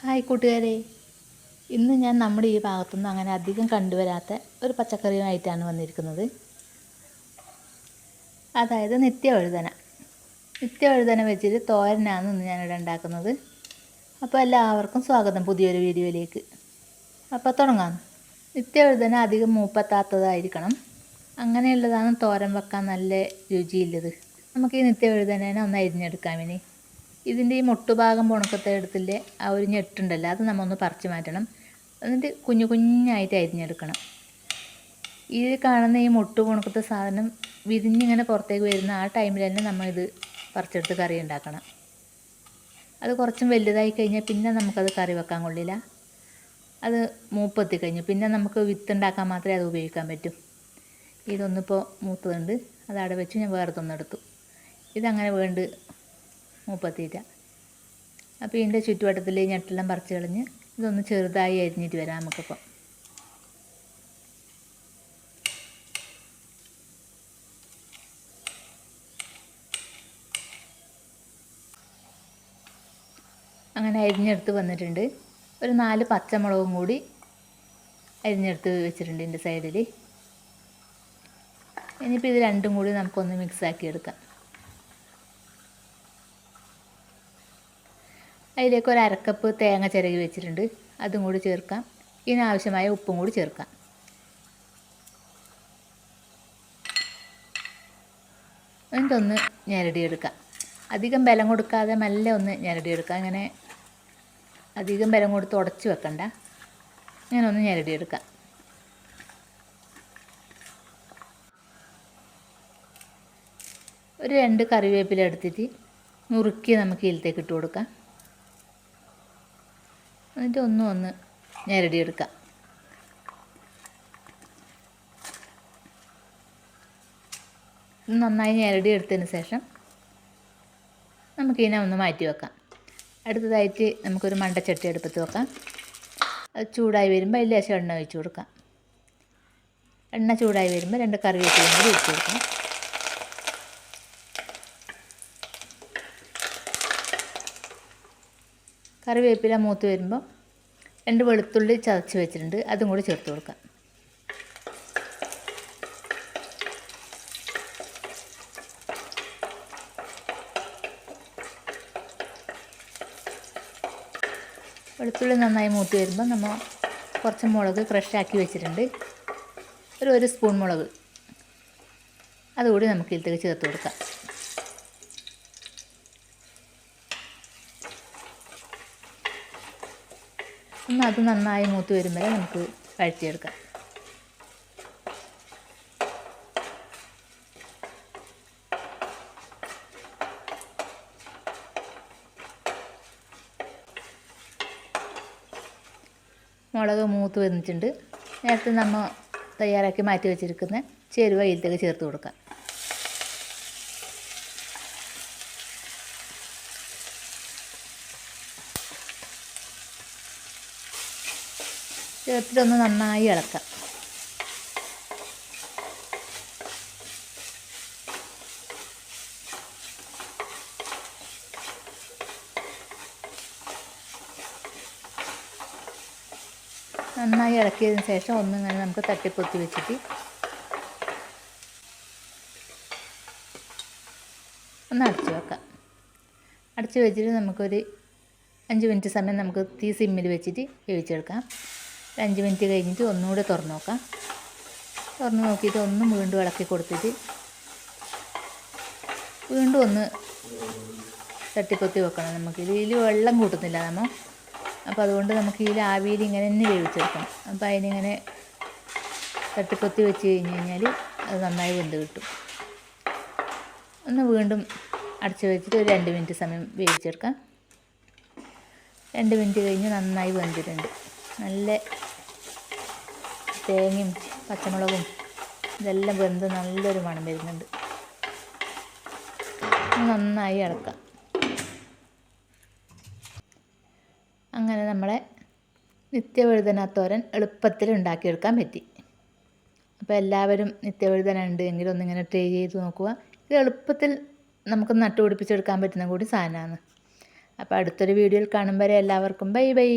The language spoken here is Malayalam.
ഹായ് കൂട്ടുകാരെ. ഇന്ന് ഞാൻ നമ്മുടെ ഈ ഭാഗത്തുനിന്ന് അങ്ങനെ അധികം കണ്ടുവരാത്ത ഒരു പച്ചക്കറിയുമായിട്ടാണ് വന്നിരിക്കുന്നത്. അതായത് നിത്യവഴുതന. നിത്യവഴുതന വെച്ചിട്ട് തോരനാണ് ഇന്ന് ഞാനിവിടെ ഉണ്ടാക്കുന്നത്. അപ്പോൾ എല്ലാവർക്കും സ്വാഗതം പുതിയൊരു വീഡിയോയിലേക്ക്. അപ്പോൾ തുടങ്ങാം. നിത്യവഴുതന അധികം മൂപ്പത്താത്തതായിരിക്കണം. അങ്ങനെയുള്ളതാണ് തോരൻ വെക്കാൻ നല്ല രുചിയുള്ളത്. നമുക്ക് ഈ നിത്യവഴുതനേനെ ഒന്ന് അരിഞ്ഞെടുക്കാം ഇനി. ഇതിന്റെ ഈ മുട്ടുഭാഗം പുണക്കത്തെ എടുത്തില്ലേ ആ ഒരു ഞെട്ടുണ്ടല്ലോ അത് നമ്മൾ ഒന്ന് പറിച്ച് മാറ്റണം. എന്നിട്ട് കുഞ്ഞു കുഞ്ഞായിട്ട് അരിഞ്ഞെടുക്കണം. ഈ കാണുന്ന ഈ മുട്ട് പുണക്കത്തെ സാധനം വിരിഞ്ഞിങ്ങനെ പുറത്തേക്ക് വരുന്ന ആ ടൈമിൽ തന്നെ നമ്മൾ ഇത് പറിച്ചെടുത്ത് കറി ഉണ്ടാക്കണം. അത് കുറച്ചും വലുതായി കഴിഞ്ഞാൽ പിന്നെ നമുക്കത് കറി വെക്കാൻ കൊള്ളില്ല. അത് മൂപ്പെത്തി കഴിഞ്ഞു. പിന്നെ നമുക്ക് വിത്തുണ്ടാക്കാൻ മാത്രമേ അത് ഉപയോഗിക്കാൻ പറ്റൂ. ഇതൊന്നിപ്പോൾ മൂത്തതുണ്ട്. അത് അവിടെ വെച്ച് ഞാൻ വേറെ തൊന്നെടുത്തു ഇതങ്ങനെ വേണ്ട മുപ്പത്തിയിട്ട അപ്പോൾ ഇതിന്റെ ചുറ്റുവട്ടത്തിൽ ഞെട്ടെല്ലാം പറിച്ച് കളഞ്ഞ് ഇതൊന്ന് ചെറുതായി അരിഞ്ഞിട്ട് വരാം നമുക്കിപ്പം. അങ്ങനെ അരിഞ്ഞെടുത്ത് വന്നിട്ടുണ്ട്. ഒരു നാല് പച്ചമുളകും കൂടി അരിഞ്ഞെടുത്ത് വെച്ചിട്ടുണ്ട് ഇതിന്റെ സൈഡിൽ ഇനിയിപ്പോൾ ഇത് രണ്ടും കൂടി നമുക്കൊന്ന് മിക്സാക്കി എടുക്കാം. അതിലേക്ക് ഒരു അരക്കപ്പ് തേങ്ങ ചിരകി വെച്ചിട്ടുണ്ട്. അതും കൂടി ചേർക്കാം. ഇതിനാവശ്യമായ ഉപ്പും കൂടി ചേർക്കാം. എന്നിട്ടൊന്ന് ഞെരടിയെടുക്കാം. അധികം ബലം കൊടുക്കാതെ മെല്ലെ ഒന്ന് ഞെരടിയെടുക്കാം. അങ്ങനെ അധികം ബലം കൊടുത്ത് ഉടച്ച് വെക്കണ്ട. ഇങ്ങനെ ഒന്ന് ഞെരടിയെടുക്കാം. ഒരു രണ്ട് കറിവേപ്പില എടുത്തിട്ട് നുറുക്കി നമുക്ക് ഇതിലത്തേക്ക് ഇട്ട് കൊടുക്കാം. എന്നിട്ട് ഒന്നും ഒന്ന് ഞെരടിയെടുക്കാം നന്നായി ഞെരടി എടുത്തതിന് ശേഷം നമുക്കിതിനെ ഒന്ന് മാറ്റി വെക്കാം. അടുത്തതായിട്ട് നമുക്കൊരു മണ്ടച്ചട്ടി അടുപ്പത്ത് വെക്കാം. അത് ചൂടായി വരുമ്പോൾ അതിൽ ലേശം എണ്ണ ഒഴിച്ച് കൊടുക്കാം. എണ്ണ ചൂടായി വരുമ്പോൾ രണ്ട് കറിവേപ്പിലയും കൂടി ഒഴിച്ച് കൊടുക്കാം. കറിവേപ്പില മൂത്ത് വരുമ്പോൾ രണ്ട് വെളുത്തുള്ളി ചതച്ച് വെച്ചിട്ടുണ്ട്. അതും കൂടി ചേർത്ത് കൊടുക്കാം. വെളുത്തുള്ളി നന്നായി മൂത്ത് വരുമ്പോൾ നമ്മൾ കുറച്ച് മുളക് ക്രഷാക്കി വെച്ചിട്ടുണ്ട്. ഒരു ഒരു സ്പൂൺ മുളക്. അതുകൂടി നമുക്ക് ഇതിലേക്ക് ചേർത്ത് കൊടുക്കാം. ഒന്ന് അത് നന്നായി മൂത്ത് വരുമ്പോൾ നമുക്ക് വഴറ്റിയെടുക്കാം. മുളക് മൂത്ത് വന്നിട്ടുണ്ട്. നേരത്തെ നമ്മൾ തയ്യാറാക്കി മാറ്റി വെച്ചിരിക്കുന്ന ചേരുവ ഇതിലേക്ക് ചേർത്ത് കൊടുക്കാം. ചേർത്തിട്ടൊന്ന് നന്നായി ഇളക്കാം. നന്നായി ഇളക്കിയതിന് ശേഷം ഒന്നിങ്ങനെ നമുക്ക് തട്ടിപ്പൊത്തി വെച്ചിട്ട് ഒന്ന് അടച്ചു വെക്കാം. അടച്ചു വെച്ചിട്ട് നമുക്കൊരു അഞ്ച് മിനിറ്റ് സമയം നമുക്ക് തീ സിമ്മിൽ വെച്ചിട്ട് വേവിച്ചെടുക്കാം. ഒരു അഞ്ച് മിനിറ്റ് കഴിഞ്ഞിട്ട് ഒന്നുകൂടെ തുറന്നു നോക്കാം തുറന്ന് നോക്കിയിട്ട് ഒന്നും വീണ്ടും ഇളക്കി കൊടുത്തിട്ട് വീണ്ടും ഒന്ന് തട്ടിപ്പൊത്തി വെക്കണം നമുക്ക്. ഇതിൽ വെള്ളം കൂട്ടുന്നില്ല നമ്മൾ അപ്പോൾ അതുകൊണ്ട് നമുക്ക് ഈ ആവിയിൽ ഇങ്ങനെ തന്നെ വേവിച്ചെടുക്കണം. അപ്പോൾ അതിനിങ്ങനെ തട്ടിപ്പൊത്തി വെച്ച് കഴിഞ്ഞ് കഴിഞ്ഞാൽ അത് നന്നായി വെന്ത് കിട്ടും. ഒന്ന് വീണ്ടും അടച്ച് വെച്ചിട്ട് ഒരു രണ്ട് മിനിറ്റ് സമയം വേവിച്ചെടുക്കാം. രണ്ട് മിനിറ്റ് കഴിഞ്ഞ് നന്നായി വെന്തിട്ടുണ്ട്. നല്ല തേങ്ങയും പച്ചമുളകും ഇതെല്ലാം വെന്ത് നല്ലൊരു മണം വരുന്നുണ്ട്. നന്നായി ഇളക്കാം. അങ്ങനെ നമ്മളെ നിത്യവഴുതനത്തോരൻ എളുപ്പത്തിൽ ഉണ്ടാക്കിയെടുക്കാൻ പറ്റി. അപ്പോൾ എല്ലാവരും നിത്യവഴുതന ഉണ്ട് എങ്കിലും ഒന്നിങ്ങനെ ട്രൈ ചെയ്ത് നോക്കുക. ഇത് എളുപ്പത്തിൽ നമുക്ക് നട്ടുപിടിപ്പിച്ചെടുക്കാൻ പറ്റുന്ന കൂടി സാധനമാണ്. അപ്പോൾ അടുത്തൊരു വീഡിയോയിൽ കാണും വരെ എല്ലാവർക്കും ബൈ ബൈ.